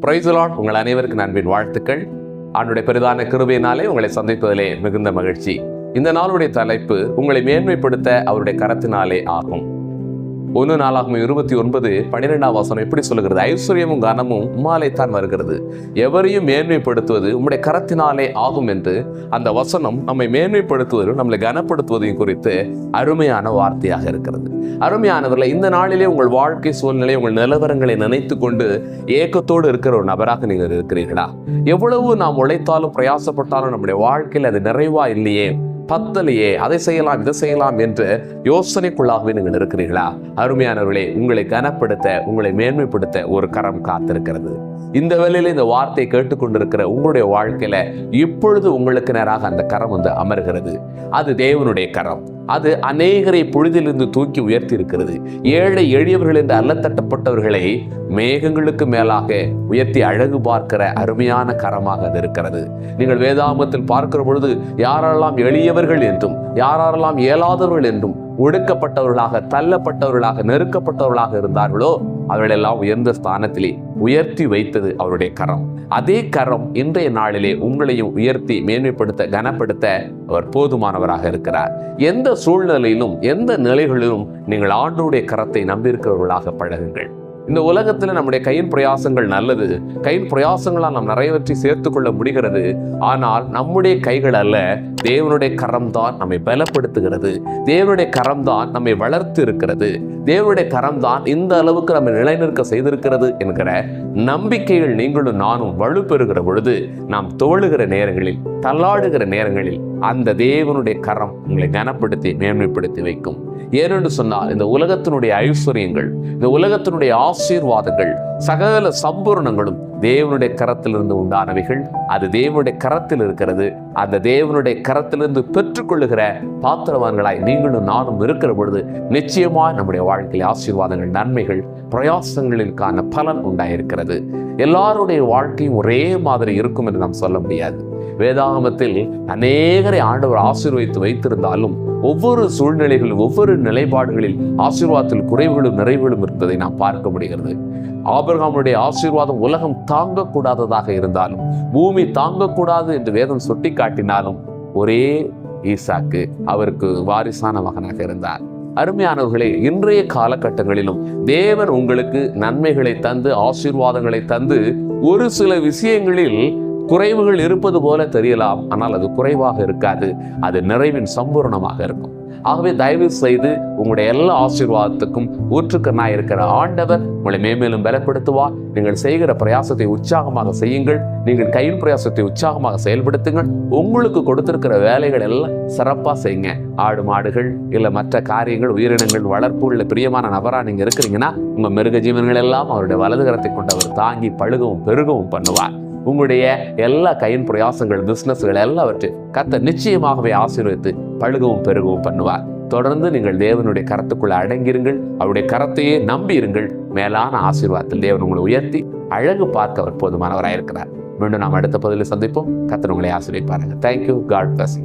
பிரைசலாட் உங்கள் அனைவருக்கும் நண்பின் வாழ்த்துக்கள். ஆண்டுடைய பெரிதான கிருபையினாலே உங்களை சந்திப்பதிலே மிகுந்த மகிழ்ச்சி. இந்த நாளுடைய தலைப்பு உங்களை மேன்மைப்படுத்த அவருடைய கரத்தினாலே ஆகும். ஒன்று நாளாகும் இருபத்தி ஒன்பது பன்னிரெண்டாம் வசனம் எப்படி சொல்லுகிறது? ஐஸ்வர்யமும் கனமும் உம்மாலே தான் வருகிறது. எவரையும் மேன்மைப்படுத்துவது உம்முடைய கரத்தினாலே ஆகும் என்று அந்த வசனம் நம்மை மேன்மைப்படுத்துவதும் நம்மளை கனப்படுத்துவதையும் குறித்து அருமையான வார்த்தையாக இருக்கிறது. அருமையானவர்களை இந்த நாளிலே உங்கள் வாழ்க்கை சூழ்நிலை உங்கள் நிலவரங்களை நினைத்து கொண்டு ஏக்கத்தோடு இருக்கிற ஒரு நபராக நீங்கள் இருக்கிறீர்களா? எவ்வளவு நாம் உழைத்தாலும் பிரயாசப்பட்டாலும் நம்முடைய வாழ்க்கையில் அது நிறைவா இல்லையே? பத்தலையே அதை செய்யலாம் இதை செய்யலாம் என்று யோசனைக்குள்ளாகவே நீங்கள் இருக்கிறீர்களா? அருமையானவர்களே உங்களை கனப்படுத்த உங்களை மேன்மைப்படுத்த ஒரு கரம் காத்திருக்கிறது. இந்த வேலையில இந்த வார்த்தையை கேட்டுக்கொண்டிருக்கிற உங்களுடைய வாழ்க்கையில இப்பொழுது உங்களுக்கு நேராக அந்த கரம் வந்து அமர்கிறது. அது தேவனுடைய கரம். அது அநேகரை பொழுதிலிருந்து தூக்கி உயர்த்தி இருக்கிறது ஏழை எளியவர்கள் என்று அல்லத்தட்டப்பட்டவர்களை மேகங்களுக்கு மேலாக உயர்த்தி அழகு பார்க்கிற அருமையான கரமாக அது இருக்கிறது. நீங்கள் வேதாமத்தில் பார்க்கிற பொழுது யாரெல்லாம் எளியவர்கள் என்றும் யாரெல்லாம் இயலாதவர்கள் என்றும் ஒடுக்கப்பட்டவர்களாக தள்ளப்பட்டவர்களாக நெருக்கப்பட்டவர்களாக இருந்தார்களோ அவர்களெல்லாம் உயர்ந்த ஸ்தானத்திலே உயர்த்தி வைத்தது அவருடைய கரம். அதே கரம் இன்றைய நாளிலே உங்களையும் உயர்த்தி மேன்மைப்படுத்த கனப்படுத்த அவர் போதுமானவராக இருக்கிறார். எந்த சூழ்நிலையிலும் எந்த நிலைகளிலும் நீங்கள் ஆண்டோடைய கரத்தை நம்பியிருக்கிறவர்களாக பழகுங்கள். இந்த உலகத்தில் நம்முடைய கையின் பிரயாசங்கள் நல்லது. கையின் பிரயாசங்களால் நாம் நிறையவற்றை சேர்த்து கொள்ள முடிகிறது. ஆனால் நம்முடைய கைகள் அல்ல தேவனுடைய கரம் தான் நம்மை பலப்படுத்துகிறது. தேவனுடைய கரம் தான் நம்மை வளர்த்து இருக்கிறது தேவனுடைய கரம் தான் இந்த அளவுக்கு நம்மை நிலைநிற்க செய்திருக்கிறது என்கிற நம்பிக்கைகள் நீங்களும் நானும் வலுப்பெறுகிற பொழுது நாம் தோழுகிற நேரங்களில் தள்ளாடுகிற நேரங்களில் அந்த தேவனுடைய கரம் உங்களை கனப்படுத்தி மேன்மைப்படுத்தி வைக்கும். ஏனென்று சொன்னால் இந்த உலகத்தினுடைய ஐஸ்வர்யங்கள் இந்த உலகத்தினுடைய ஆசீர்வாதங்கள் சகல சம்பூர்ணங்களும் தேவனுடைய கரத்திலிருந்து உண்டானவைகள். அது தேவனுடைய கரத்தில் இருக்கிறது. அந்த தேவனுடைய கரத்திலிருந்து பெற்றுக்கொள்ளுகிற பாத்திரவான்களாய் நீங்களும் நானும் இருக்கிற பொழுது நிச்சயமாக நம்முடைய வாழ்க்கையில் ஆசீர்வாதங்கள் நன்மைகள் பிரயாசங்களிற்கான பலன் உண்டாயிருக்கிறது. எல்லாருடைய வாழ்க்கையும் ஒரே மாதிரி இருக்கும் என்று நாம் சொல்ல முடியாது. வேதாகமத்தில் அநேகரை ஆண்டவர் ஆசீர்வதித்து வைத்திருந்தாலும் ஒவ்வொரு சூழ்நிலைகளில் ஒவ்வொரு நிலைப்பாடுகளில் ஆசீர்வாதத்தில் குறைவுகளும் நிறைவுகளும் இருப்பதை நாம் பார்க்க முடிகிறது. ஆபிரகாமுடைய ஆசீர்வாதம் உலகம் தாங்கக்கூடாததாக இருந்தாலும் பூமி தாங்கக்கூடாது என்று வேதம் சுட்டி காட்டினாலும் ஒரே ஈசாக்கு அவருக்கு வாரிசான மகனாக இருந்தார். அருமையானவர்களே இன்றைய காலகட்டங்களிலும் தேவன் உங்களுக்கு நன்மைகளை தந்து ஆசீர்வாதங்களை தந்து ஒரு சில விஷயங்களில் குறைவுகள் இருப்பது போல தெரியலாம் ஆனால் அது குறைவாக இருக்காது. அது நிறைவின் சம்பூர்ணமாக இருக்கும். ஆகவே தயவு செய்து உங்களுடைய எல்லா ஆசீர்வாதத்துக்கும் ஊற்றுக்கண்ணாய் இருக்கிற ஆண்டவர் உங்களை மேம்மேலும் பலப்படுத்துவார். நீங்கள் செய்கிற பிரயாசத்தை உற்சாகமாக செய்யுங்கள். நீங்கள் கையில் பிரயாசத்தை உற்சாகமாக செயல்படுத்துங்கள். உங்களுக்கு கொடுத்திருக்கிற வேலைகள் எல்லாம் சிறப்பாக செய்யுங்க. ஆடு மாடுகள் இல்லை மற்ற காரியங்கள் உயிரினங்கள் வளர்ப்பு உள்ள பிரியமான நபராக நீங்கள் இருக்கிறீங்கன்னா உங்கள் மிருக ஜீவன்கள் எல்லாம் அவருடைய வலதுகரத்தை கொண்டவர் தாங்கி பழுகவும் பெருகவும் பண்ணுவார். உங்களுடைய எல்லா கையின் பிரயாசங்கள் பிஸ்னஸ்கள் எல்லாவற்றையும் கத்த நிச்சயமாகவே ஆசீர்வதித்து பழுகவும் பெருகவும் பண்ணுவார். தொடர்ந்து நீங்கள் தேவனுடைய கரத்துக்குள்ள அடங்கிருங்கள் அவருடைய கரத்தையே நம்பி இருங்கள் மேலான ஆசீர்வாதத்தில் தேவன் உங்களை உயர்த்தி அழகு பார்க்க அவர் போதுமானவராயிருக்கிறார். மீண்டும் நாம் அடுத்த பதிலில் சந்திப்போம். கத்தர் உங்களை ஆசீர்வதிப்பாருங்க தேங்க்யூ காட் பிளஸ்